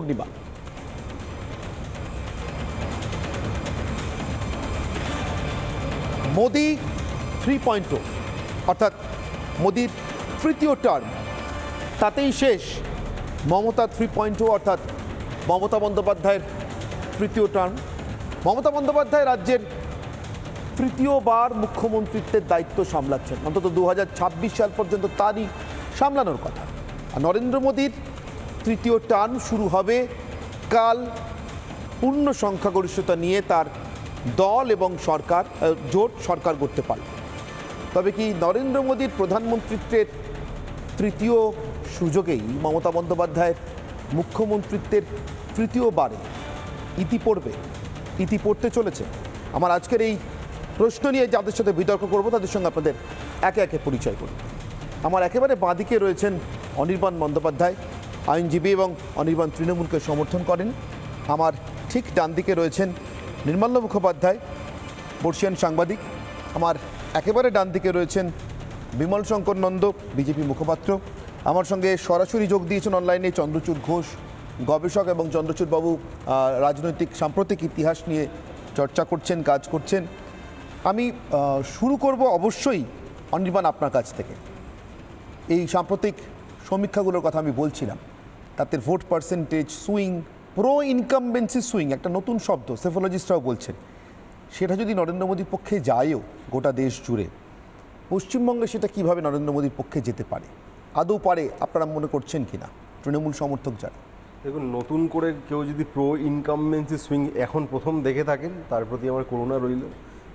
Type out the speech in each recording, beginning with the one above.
অগ্নিবা Modi three point অর্থাৎ মোদির তৃতীয় টার্ম তাতেই শেষ। মমতা থ্রি পয়েন্ট অর্থাৎ মমতা বন্দ্যোপাধ্যায়ের তৃতীয় টার্ম মমতা বন্দ্যোপাধ্যায় রাজ্যের তৃতীয়বার মুখ্যমন্ত্রিত্বের দায়িত্ব সামলাচ্ছেন। অন্তত দু হাজার ছাব্বিশ সাল পর্যন্ত তারই সামলানোর কথা। আর নরেন্দ্র মোদীর তৃতীয় টার্ম শুরু হবে কাল পূর্ণ সংখ্যাগরিষ্ঠতা নিয়ে তার দল এবং সরকার জোট সরকার করতে পারে তবে কি নরেন্দ্র মোদীর প্রধানমন্ত্রিত্বের তৃতীয় সুযোগেই মমতা বন্দ্যোপাধ্যায়ের মুখ্যমন্ত্রিত্বের তৃতীয়বারে ইতি পড়বে, ইতি পড়তে চলেছে। আমার আজকের এই প্রশ্ন নিয়ে যাদের সাথে বিতর্ক করব, তাদের সঙ্গে আপনাদের একে একে পরিচয় করব আমার একেবারে বাঁদিকে রয়েছেন অনির্বাণ বন্দ্যোপাধ্যায়। আইনজীবী এবং অনির্বাণ তৃণমূলকে সমর্থন করেন। আমার ঠিক ডান দিকে রয়েছেন নির্মাল্য মুখোপাধ্যায়, বর্ষিয়ান সাংবাদিক। আমার একেবারে ডান দিকে রয়েছেন বিমল শঙ্কর নন্দ, বিজেপি মুখপাত্র। আমার সঙ্গে সরাসরি যোগ দিয়েছেন অনলাইনে চন্দ্রচূড় ঘোষ, গবেষক এবং চন্দ্রচূড় বাবু রাজনৈতিক, সাম্প্রতিক ইতিহাস নিয়ে চর্চা করছেন, কাজ করছেন। আমি শুরু করব অবশ্যই অনির্বাণ আপনার কাছ থেকে। এই সাম্প্রতিক সমীক্ষাগুলোর কথা আমি বলছিলাম। তাতে vote percentage swing pro incumbency swing একটা নতুন শব্দ সেফোলজিস্টরাও বলছেন। সেটা যদি নরেন্দ্র মোদীর পক্ষে যায়ও গোটা দেশ জুড়ে, পশ্চিমবঙ্গে সেটা কীভাবে নরেন্দ্র মোদীর পক্ষে যেতে পারে? আদৌ পারে, আপনারা মনে করছেন কিনা? তৃণমূল সমর্থক যারা। দেখুন, নতুন করে কেউ যদি প্রো ইনকামবেন্সি সুইং এখন প্রথম দেখে থাকেন, তার প্রতি আমার করুণা রইল।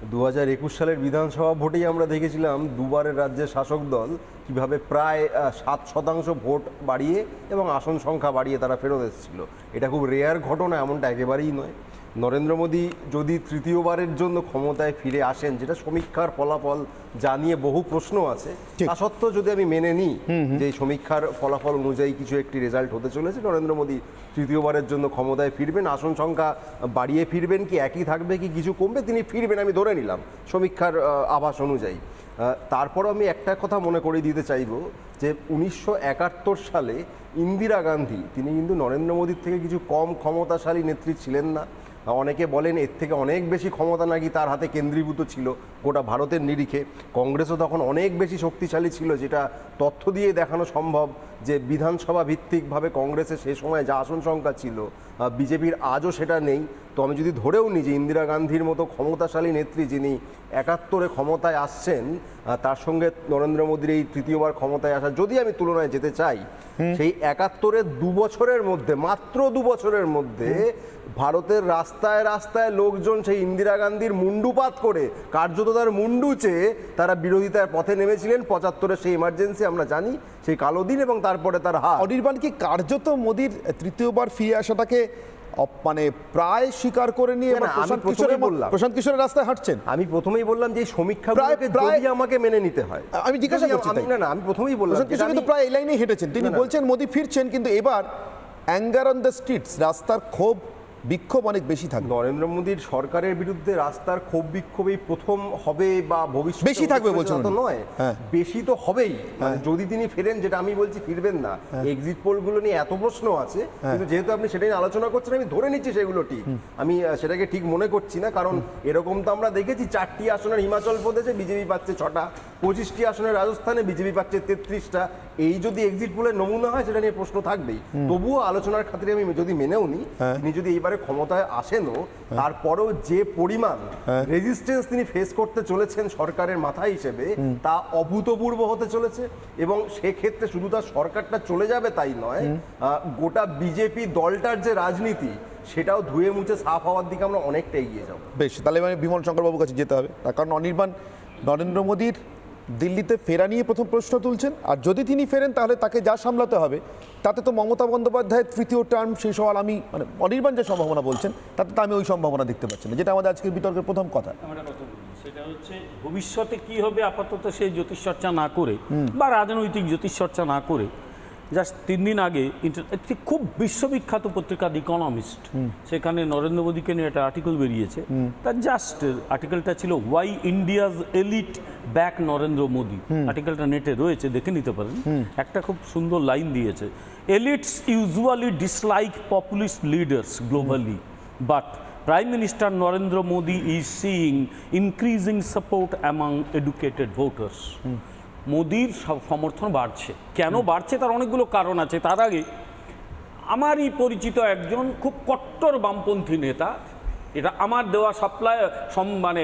দু হাজার একুশ সালের বিধানসভা ভোটেই আমরা দেখেছিলাম দুবারের রাজ্যের শাসক দল কীভাবে প্রায় সাত শতাংশ ভোট বাড়িয়ে এবং আসন সংখ্যা বাড়িয়ে তারা ফেরত এসেছিল। এটা খুব রেয়ার ঘটনা, এমনটা একেবারেই নয়। নরেন্দ্র মোদী যদি তৃতীয়বারের জন্য ক্ষমতায় ফিরে আসেন যেটা সমীক্ষার ফলাফল জানিয়ে বহু প্রশ্ন আছে তা সত্ত্বেও যদি আমি মেনে নিই যে সমীক্ষার ফলাফল অনুযায়ী কিছু একটি রেজাল্ট হতে চলেছে নরেন্দ্র মোদী তৃতীয়বারের জন্য ক্ষমতায় ফিরবেন আসন সংখ্যা বাড়িয়ে ফিরবেন কি একই থাকবে কি কিছু কমবে? তিনি ফিরবেন আমি ধরে নিলাম সমীক্ষার আভাস অনুযায়ী। তারপরও আমি একটা কথা মনে করিয়ে দিতে চাইব যে উনিশশো একাত্তর সালে ইন্দিরা গান্ধী তিনি কিন্তু নরেন্দ্র মোদীর থেকে কিছু কম ক্ষমতাশালী নেত্রী ছিলেন না অনেকে বলেন এর থেকে অনেক বেশি ক্ষমতা নাকি তার হাতে কেন্দ্রীভূত ছিল। গোটা ভারতের নিরিখে। কংগ্রেসও তখন অনেক বেশি শক্তিশালী ছিল যেটা তথ্য দিয়ে দেখানো সম্ভব যে বিধানসভা ভিত্তিকভাবে কংগ্রেসের সে সময় যা আসন সংখ্যা ছিল বিজেপির আজও সেটা নেই। তো আমি যদি ধরেও নিই যে ইন্দিরা গান্ধীর মতো ক্ষমতাশালী নেত্রী যিনি একাত্তরে ক্ষমতায় আসছেন তার সঙ্গে নরেন্দ্র মোদীর এই তৃতীয়বার ক্ষমতায় আসা যদি আমি তুলনায় যেতে চাই সেই একাত্তরের দু বছরের মধ্যে মাত্র দু বছরের মধ্যে ভারতের রাস্তায় রাস্তায় লোকজন সেই ইন্দিরা গান্ধীর মুন্ডুপাত করে কার্যত তার মুন্ডু চেয়ে তারা বিরোধিতার পথে নেমেছিলেন। পঁচাত্তরের সেই ইমার্জেন্সি আমরা জানি সেই কালো দিন এবং তারপরে তার হার। অনির্বাণ কি কার্যত মোদীর তৃতীয়বার ফিরে আসাটাকে মানে প্রায় স্বীকার করে নিয়ে প্রশান্ত কিশোরের বললাম। প্রশান্ত কিশোরের রাস্তায় হাঁটছেন? আমি প্রথমেই বললাম যে সমীক্ষা প্রায়- আমাকে মেনে নিতে হয়। আমি জিজ্ঞাসা করছি না না আমি প্রথমেই বললাম প্রশান্ত কিশোর কিন্তু প্রায় এই লাইনেই হেঁটেছেন। তিনি। বলছেন মোদি ফিরছেন কিন্তু এবার অ্যাঙ্গার অন দ্য স্ট্রিটস রাস্তার ক্ষোভ বিক্ষোভ অনেক বেশি থাকবে। নরেন্দ্র মোদীর সরকারের বিরুদ্ধে রাস্তার ক্ষোভ বিক্ষোভই প্রথম হবে বা ভবিষ্যতে বেশি থাকবে বলছেন তো নয় হ্যাঁ। বেশি তো হবেই। মানে যদি তিনি ফেরেন যেটা আমি বলছি ফিরবেন না। এক্সিট পোলগুলো নিয়ে এত প্রশ্ন আছে কিন্তু যেহেতু আপনি সেটা নিয়ে আলোচনা করছেন আমি ধরে নিচ্ছি সেগুলো ঠিক। আমি সেটাকে ঠিক মনে করছি না কারণ এরকম তো আমরা দেখেছি চারটি আসনের হিমাচল প্রদেশে বিজেপি পাচ্ছে ছটা পঁচিশটি আসনের রাজস্থানে বিজেপি পাচ্ছে তেত্রিশটা। এই যদি এক্সিট পোলের নমুনা হয় সেটা নিয়ে প্রশ্ন থাকবেই। তবুও আলোচনার খাতিরে আমি যদি মেনেও নিই তিনি যদি এইবারে ক্ষমতায় আসেনও তারপরেও যে পরিমাণ রেজিস্ট্যান্স তিনি ফেস করতে চলেছেন সরকারের মাথা হিসেবে তা অভূতপূর্ব হতে চলেছে এবং সেক্ষেত্রে শুধু তার সরকারটা চলে যাবে তাই নয় গোটা বিজেপি দলটার যে রাজনীতি সেটাও ধুয়ে মুছে সাফ হওয়ার দিকে আমরা অনেকটা এগিয়ে যাব। বেশ তাহলে মানে বিমল শঙ্করবাবুর কাছে যেতে হবে। তার কারণ অনির্বাণ নরেন্দ্র মোদীর দিল্লিতে ফেরা নিয়ে প্রথম প্রশ্ন তুলছেন। আর যদি তিনি ফেরেন তাহলে তাকে যা সামলাতে হবে তাতে তো মমতা বন্দ্যোপাধ্যায়ের তৃতীয় টার্ম সেই সওয়াল আমি মানে অনির্বাণ যে সম্ভাবনা বলছেন তাতে তো আমি ওই সম্ভাবনা দেখতে পাচ্ছি না যেটা আমাদের আজকের বিতর্কের প্রথম কথা। সেটা হচ্ছে ভবিষ্যতে কি হবে আপাতত সেই জ্যোতিষচর্চা না করে বা রাজনৈতিক জ্যোতিষচর্চা না করে জাস্ট তিন দিন আগে একটি খুব বিশ্ববিখ্যাত পত্রিকা দ্য ইকোনমিস্ট সেখানে নরেন্দ্র মোদীকে নিয়ে একটা আর্টিকেল বেরিয়েছে। তার জাস্ট আর্টিকেলটা ছিল why India's elite back Narendra Modi. আর্টিকেলটা নেটে রয়েছে দেখে নিতে পারেন। একটা খুব সুন্দর লাইন দিয়েছে। Elites usually dislike populist leaders globally but Prime Minister Narendra Modi is seeing increasing support among educated voters. মোদির সমর্থন বাড়ছে। কেন বাড়ছে? তার অনেকগুলো কারণ আছে। তার আগে আমারই পরিচিত একজন খুব কট্টর বামপন্থী নেতা এটা আমার দেওয়া সাপ্লাই মানে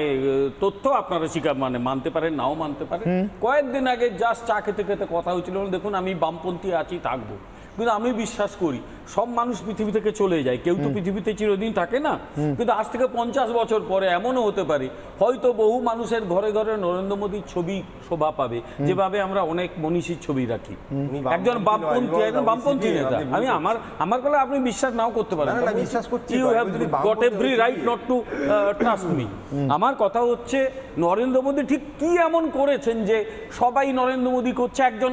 তথ্য আপনারা স্বীকার মানে মানতে পারেন নাও মানতে পারেন। কয়েকদিন আগে জাস্ট চা খেতে খেতে কথা হয়েছিল দেখুন আমি বামপন্থী আছি থাকব। কিন্তু আমি বিশ্বাস করি সব মানুষ পৃথিবী থেকে চলে যায়। কেউ তো পৃথিবীতে চিরদিন থাকে না। কিন্তু আজ থেকে পঞ্চাশ বছর পরে এমনও হতে পারে হয়তো বহু মানুষের ঘরে ঘরে নরেন্দ্র মোদীর ছবি শোভা পাবে যেভাবে আমরা অনেক মনীষীর ছবি রাখি। একজন বামপন্থী একজন বামপন্থী নেতা। আমি আমার আমার বলে আপনি বিশ্বাস নাও করতে পারেন। বিশ্বাস করছি you have got every right not to trust me আমার কথা হচ্ছে নরেন্দ্র মোদী ঠিক কি এমন করেছেন যে সবাই নরেন্দ্র মোদী করছে একজন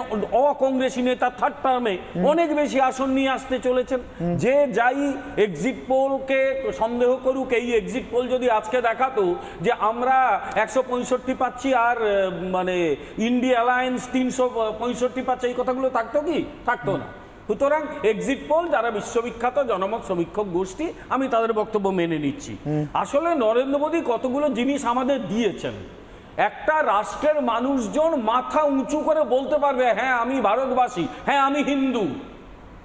অকংগ্রেসী নেতা থার্ড টার্মে অনেক বেশি আসন নিয়ে আসতে চলেছেন যে যাই এক্সিট পোলকে সন্দেহ করুক এই এক্সিট পোল যদি আজকে দেখাতো যে আমরা একশো পঁয়ষট্টি পাচ্ছি আর মানে ইন্ডিয়া অ্যালায়েন্স তিনশো পঁয়ষট্টি পাচ্ছে এই কথাগুলো থাকতো কি? থাকতো না। সুতরাং এক্সিট পোল যারা বিশ্ববিখ্যাত জনমত সমীক্ষক গোষ্ঠী আমি তাদের বক্তব্য মেনে নিচ্ছি। আসলে নরেন্দ্র মোদী কতগুলো জিনিস আমাদের দিয়েছেন। একটা রাষ্ট্রের মানুষজন মাথা উঁচু করে বলতে পারবে হ্যাঁ আমি ভারতবাসী হ্যাঁ আমি হিন্দু।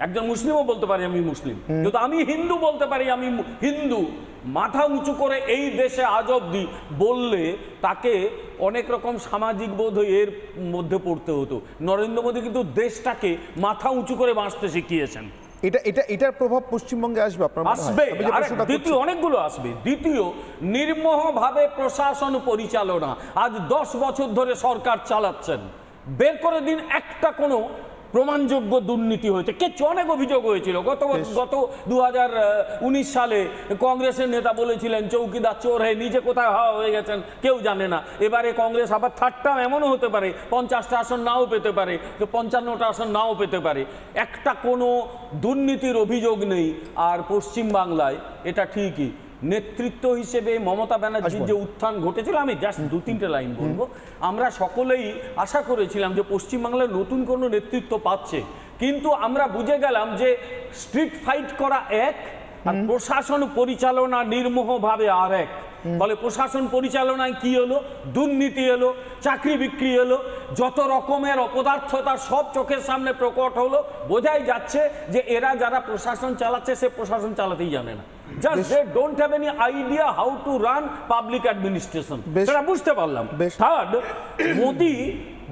একজন মুসলিমও বলতে পারি আমি মুসলিম। কিন্তু আমি হিন্দু বলতে পারি আমি হিন্দু। মাথা উঁচু করে এই দেশে আজ অব্দি বললে তাকে অনেক রকম সামাজিক বোধ এর মধ্যে পড়তে হতো। নরেন্দ্র মোদী কিন্তু দেশটাকে মাথা উঁচু করে বাঁচতে শিখিয়েছেন। এটা এটা এটার প্রভাব পশ্চিমবঙ্গে আসবে আপনার আসবে। দ্বিতীয় অনেকগুলো আসবে। দ্বিতীয় নির্মোহভাবে প্রশাসন পরিচালনা। আজ দশ বছর ধরে সরকার চালাচ্ছেন। বের করে দিন একটা কোনো প্রমাণযোগ্য দুর্নীতি হয়েছে। কিচ্ছু অনেক অভিযোগ হয়েছিল। গত গত দু উনিশ সালে কংগ্রেসের নেতা বলেছিলেন চৌকিদার চোর হয়ে নিজে কোথায় হাওয়া হয়ে গেছেন? কেউ জানে না। এবারে কংগ্রেস আবার থার্ড টার্ম এমনও হতে পারে পঞ্চাশটা আসন নাও পেতে পারে পঞ্চান্নটা আসন নাও পেতে পারে। একটা কোনো দুর্নীতির অভিযোগ নেই আর পশ্চিম বাংলায় এটা ঠিকই। নেতৃত্ব হিসেবে মমতা ব্যানার্জির যে উত্থান ঘটেছিল আমি জাস্ট দু তিনটে লাইন বলব। আমরা সকলেই আশা করেছিলাম যে পশ্চিমবাংলায় নতুন কোনো নেতৃত্ব পাচ্ছে। কিন্তু আমরা বুঝে গেলাম যে স্ট্রিট ফাইট করা এক আর প্রশাসন পরিচালনা নির্মোহভাবে আর এক। ফলে প্রশাসন পরিচালনায় কি হলো? দুর্নীতি এলো চাকরি বিক্রি এলো যত রকমের অপদার্থতা সব চোখের সামনে প্রকট হলো। বোঝাই যাচ্ছে যে এরা যারা প্রশাসন চালাচ্ছে সে প্রশাসন চালাতেই জানে না। Just they don't have any idea how to run public administration সেটা বুঝতে পারলাম। থার্ড মোদি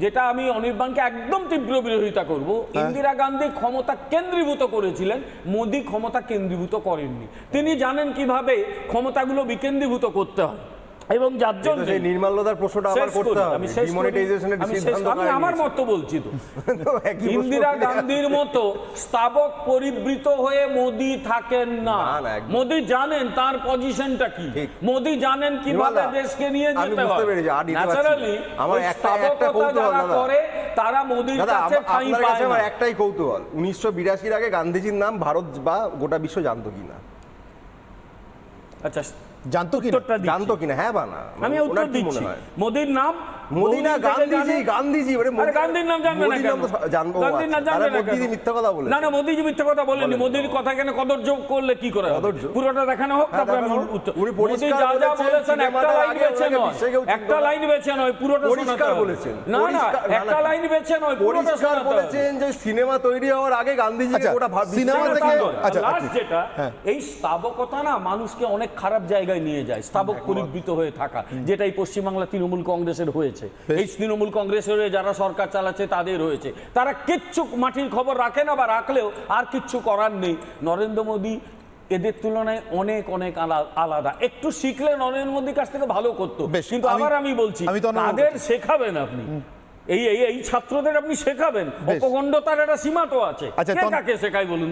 যেটা আমি অনির্বাণকে একদম তীব্র বিরোধিতা করব ইন্দিরা গান্ধী ক্ষমতা কেন্দ্রীভূত করেছিলেন মোদি ক্ষমতা কেন্দ্রীভূত করেননি। তিনি জানেন কীভাবে ক্ষমতাগুলো বিকেন্দ্রীভূত করতে হয়। এবং যার জন্য সেই নির্মাল্যদার প্রশ্নটা আবার করতে হবে। আমি। ডিমনিটাইজেশনের সিদ্ধান্ত আমি আমার? মতো বলছি তো। ইন্দিরা গান্ধীর মতো স্তাবক পরিবৃত হয়ে মোদি থাকেন না। মোদি জানেন তার পজিশনটা কি। মোদি জানেন কীভাবে দেশকে নিয়ে যেতে না। ন্যাচারালি আমার একটা- একটা কৌতূহল, করে তারা মোদির কাছে ঠাঁই পায় আমার একটাই কৌতূহল উনিশশো বিরাশির আগে গান্ধীজির নাম ভারত বা গোটা বিশ্ব জানতো কিনা। আচ্ছা জানতো কি না? উত্তরটা দিচ্ছি। জানতো কিনা হ্যাঁ বা না আমি উত্তর দিচ্ছি মোদির নাম মোদি না বহুদিন থেকে গান্ধীজি গান্ধীজি ওরে গান্ধীর নাম জানবে না কেন? জানব গান্ধীর নাম আচ্ছা, জানবে না মোদিজি মিথ্যা কথা বলেছে। না না মোদিজি মিথ্যা কথা বলেনি। মোদির কথা। কেন? কদর্য করলে কি করে পুরোটা দেখানো হোক তারপরে আমি দেখানো হোক। উত্তর উনি পরিষ্কার যা যা বলেছেন, বলেছেন একটা লাইন বেছে নয়। বিশ্বে কেউ চিনতো একটা লাইন বেছে নয় পুরোটা পরিষ্কার বলেছেন না না একটা লাইন বেছে নয় পুরোটা পরিষ্কার বলেছেন যে সিনেমা তৈরি হওয়ার আগে গান্ধীজি আচ্ছা, গোটা ভাব- সিনেমা থেকে- আচ্ছা, লাস্ট যেটা হ্যাঁ। এই স্থাবকতা না মানুষকে অনেক খারাপ জায়গায় নিয়ে যায়। স্থাবক পরিবৃত হয়ে থাকা যেটা এই পশ্চিমবাংলা তৃণমূল কংগ্রেসের হয়েছে। এই তৃণমূল কংগ্রেসের যারা সরকার চালাচ্ছে তাদের হয়েছে তারা কিচ্ছু মাটির খবর রাখে না বা রাখলেও আর কিচ্ছু করার নেই। নরেন্দ্র মোদী এদের তুলনায় অনেক অনেক আলাদা। একটু শিখলে নরেন্দ্র মোদীর কাছ থেকে ভালো করতো। কিন্তু আবার আমি বলছি তাদের শেখাবেন আপনি। এই এই ছাত্রদের আপনি শেখাবেন। অপগণ্ডতার একটা সীমা তো আছে। আচ্ছা, কাকে শেখায় বলুন?